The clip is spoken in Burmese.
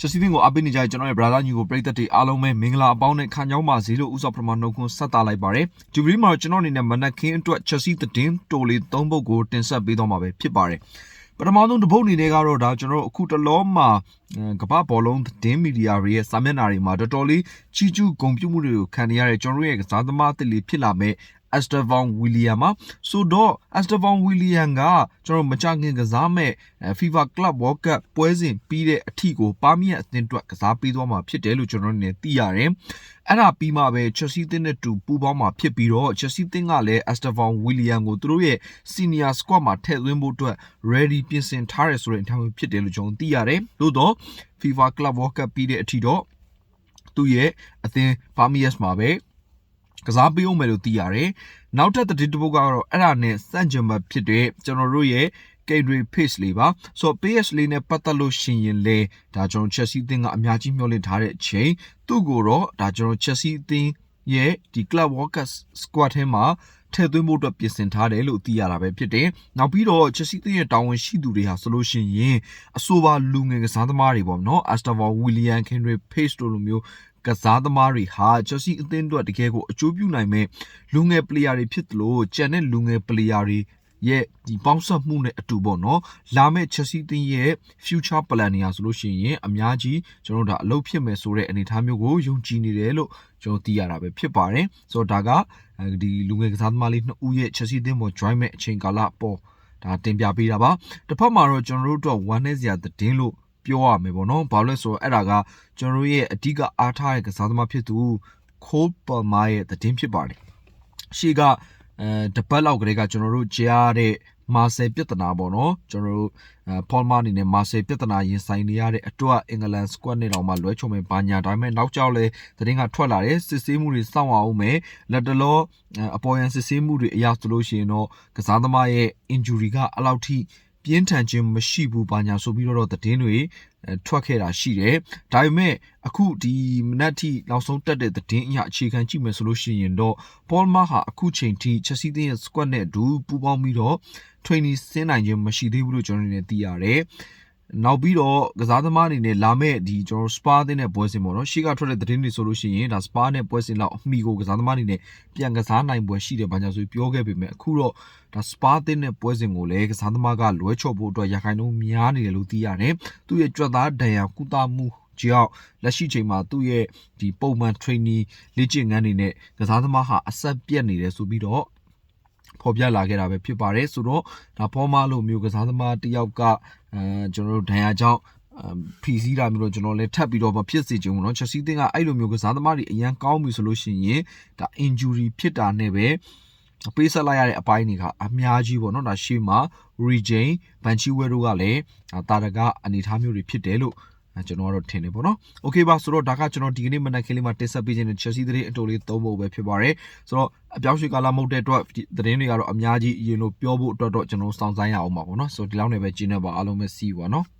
ချက်စီးသင်းကိုအပိနေကြတဲ့ကျွန်တော်ရဲ့ brother ညီကိုပရိသတ်တွေအားလုံးပဲမင်္ဂလာအပေါင်းနဲ့ခံကြောင်းပါစေလို့ဥစွာပထမနှုတ်ခွန်းဆက်တာလိုက်ပါတယ်ဒီဗီဒီယိုမှာကျွန်တော်အနေနဲ့မနက်ခင်းအတွက်ချက်စီးသတင်းတိုလေး၃ပုဒ်ကိုတင်ဆက်ပေးတော့မှာပဲဖြစ်ပါတယ်ပထမဆုံးတစ်ပုဒ်အနေနဲ့ကတော့ဒါကျွန်တော်တို့အခုတလောမှာကမ္ဘာဘောလုံးသတင်းမီဒီယာတွေရဲ့စာမျက်နှာတွေမှာတော်တော်လေးချီကျူးဂုဏ်ပြုမှုတွေကိုခံနေရတဲ့ကျွန်တော်တို့ရဲ့ကစားသမားတစ်လေးဖြစ်လာမဲ့ Estevan William ပါဆိုတော့ Estevan William ကကျွန်တော်မကြခင်ကစားမဲ့ FIFA Club World Cup ပွဲစဉ်ပြီးတဲ့အထိကိုပါမီယက်အသင်းအတွက်ကစားပေးသွားမှာဖြစ်တယ်လို့ကျွန်တော်တို့နေသိရတယ်။အဲ့ဒါပြီးမှပဲ Chelsea အသင်းနဲ့တူပူးပေါင်းမှာဖြစ်ပြီးတော့ Chelsea အသင်းကလည်း Estevan William ကိုသူတို့ရဲ့ senior squad မှာထည့်သွင်းဖို့အတွက် ready ပြင်ဆင်ထားရဆိုတဲ့အထောင်ဖြစ်တယ်လို့ကျွန်တော်သိရတယ်။သို့တော့ FIFA Club World Cup ပြီးတဲ့အထိတော့သူ့ရဲ့အသင်း Palmeiras မှာပဲ ကစားပေးအောင်မယ်လို့သိရတယ်။နောက်ထပ်သတင်းတစ်ပုဒ်ကတော့အဲ့ဒါနဲ့စန့်ကျင်ဘတ်ဖြစ်တဲ့ကျွန်တော်တို့ရဲ့ Cadre Pace လေးပါဆိုတော့ PS လေးနဲ့ပတ်သက်လို့ရှင်ရင်လေဒါကျွန်တော် Chelsea အသင်းကအများကြီးမျှော်လင့်ထားတဲ့အချိန်သူ့ကိုတော့ဒါကျွန်တော် Chelsea အသင်းရဲ့ဒီ Club Workers Squad ထဲမှာထည့်သွင်းဖို့အတွက်ပြင်ဆင်ထားတယ်လို့သိရတာပဲဖြစ်တယ်။နောက်ပြီးတော့ Chelsea အသင်းရဲ့တာဝန်ရှိသူတွေဟာဆိုလို့ရှိရင်အဆိုပါလူငယ်ကစားသမားတွေပေါ့နော်။ Astava William Henry Pace တို့လိုမျိုး ကစားသမားတွေဟာ Chelsea အသင်းအတွက်တကယ်ကိုအကျိုးပြုနိုင်မဲ့လူငယ် player တွေဖြစ်သလိုကြံတဲ့လူငယ် player တွေရဲ့ဒီပေါင်းဆက်မှုနဲ့အတူပေါ့နော်လာမဲ့ Chelsea အသင်းရဲ့ future plan တွေဟာဆိုလို့ရှိရင်အများကြီးကျွန်တော်တို့ဒါအလုပ်ဖြစ်မယ်ဆိုတဲ့အနေအထားမျိုးကိုယုံကြည်နေတယ်လို့ကျွန်တော်သိရတာပဲဖြစ်ပါတယ်ဆိုတော့ဒါကဒီလူငယ်ကစားသမားလေးနှစ်ဦးရဲ့ Chelsea အသင်းပေါ် join မဲ့အချိန်ကာလပေါ်ဒါတင်ပြပေးတာပါတစ်ဖက်မှာတော့ကျွန်တော်တို့တော့ one နဲ့စရာသတင်းလို့ ပြောရမယ်ပေါ့နော်ဘာလို့လဲဆိုတော့အဲ့ဒါကကျွန်တော်တို့ရဲ့အဓိကအားထားတဲ့ကစားသမားဖြစ်သူ Cole Palmer ရဲ့သတင်းဖြစ်ပါတယ်ရှေ့ကအဲတပတ်လောက်ကလေးကကျွန်တော်တို့ကြားတဲ့မာဆယ်ပြဿနာပေါ့နော်ကျွန်တော်တို့အဲဖော်မာအနေနဲ့မာဆယ်ပြဿနာရင်ဆိုင်နေရတဲ့အတွက်အင်္ဂလန်စကွတ်နဲ့တော့မှလွဲချုံမဲ့ဘာညာဒါပေမဲ့နောက်ကြောက်လဲသတင်းကထွက်လာတယ်စစ်ဆေးမှုတွေစောင့်အောင်မယ်လက်တလောအပေါ်ယံစစ်ဆေးမှုတွေအရဆိုလို့ရှိရင်တော့ကစားသမားရဲ့ injury ကအလောက်ထိ ပြင်းထန်ခြင်းမရှိဘူးဘာညာဆိုပြီးတော့သတင်းတွေထွက်ခဲ့တာရှိတယ်။ဒါပေမဲ့အခုဒီမနက်ထိနောက်ဆုံးတက်တဲ့သတင်းအရအခြေခံကြည့်မယ်ဆိုလို့ရှိရင်တော့ပေါ်မာဟာအခုချိန်ထိချက်စီတင်းရဲ့ squad နဲ့အတူပူးပေါင်းပြီးတော့ training ဆင်းနိုင်ခြင်းမရှိသေးဘူးလို့ကျွန်တော်တို့သိရတယ်။ နောက်ပြီးတော့ကစားသမားအနေနဲ့လာမဲ့ဒီကျွန်တော်စပါသင်းနဲ့ပွဲစဉ်ပေါ့နော်ရှေ့ကထွက်တဲ့သတင်းတွေဆိုလို့ရှိရင်ဒါစပါနဲ့ပွဲစဉ်လောက်အမိကိုကစားသမားအနေနဲ့ပြန်ကစားနိုင်ပွဲရှိတယ်ဘာကြောင့်ဆိုပြောခဲ့ပေမဲ့အခုတော့ဒါစပါသင်းနဲ့ပွဲစဉ်ကိုလည်းကစားသမားကလွဲချော်ဖို့အတွက်ရခိုင်နှုန်းများနေတယ်လို့သိရတယ်သူ့ရဲ့ကြွက်သားဒဏ်ရာကုသမှုကြောင့်လက်ရှိချိန်မှာသူ့ရဲ့ဒီပုံမှန် training လေ့ကျင့်ခန်းတွေနဲ့ကစားသမားဟာအဆက်ပြတ်နေတယ်ဆိုပြီးတော့ ဖော်ပြလာခဲ့တာပဲဖြစ်ပါတယ်ဆိုတော့ဒါဖောမာလိုမျိုးကစားသမားတယောက်ကအဲကျွန်တော်တို့ဒဏ်ရာကြောင့်ဖီစီးတာမျိုးတော့ကျွန်တော်လည်းထပ်ပြီးတော့မဖြစ်စေချင်ဘူးเนาะချက်စီးသင်းကအဲ့လိုမျိုးကစားသမားတွေအရန်ကောင်းပြီဆိုလို့ရှိရင်ဒါ injury ဖြစ်တာနဲ့ပဲပေးဆက်လိုက်ရတဲ့အပိုင်းတွေကအများကြီးပေါ့เนาะဒါရှေ့မှာ regain ဘန်ချီဝဲတို့ကလည်းတာတကအနေထားမျိုးတွေဖြစ်တယ်လို့ ကျွန်တော်ကတော့ထင်တယ်ပေါ့နော်။ Okay ပါဆိုတော့ဒါကကျွန်တော်ဒီကနေ့မနက်ခင်းလေးမှာတင်ဆက်ပေးခြင်းတဲ့ Chelsea သတင်းအတိုလေးသုံးဖို့ပဲဖြစ်ပါတယ်။ဆိုတော့အပြောင်းရွှေ့ကာလမဟုတ်တဲ့အတွက်သတင်းတွေကတော့အများကြီးအရင်လိုပြောဖို့အတွက်တော့ကျွန်တော်စောင့်ဆိုင်းရအောင်ပါပေါ့နော်။ဆိုတော့ဒီလောက်နေပဲကျင်းနေပါအားလုံးပဲစီးပါနော်။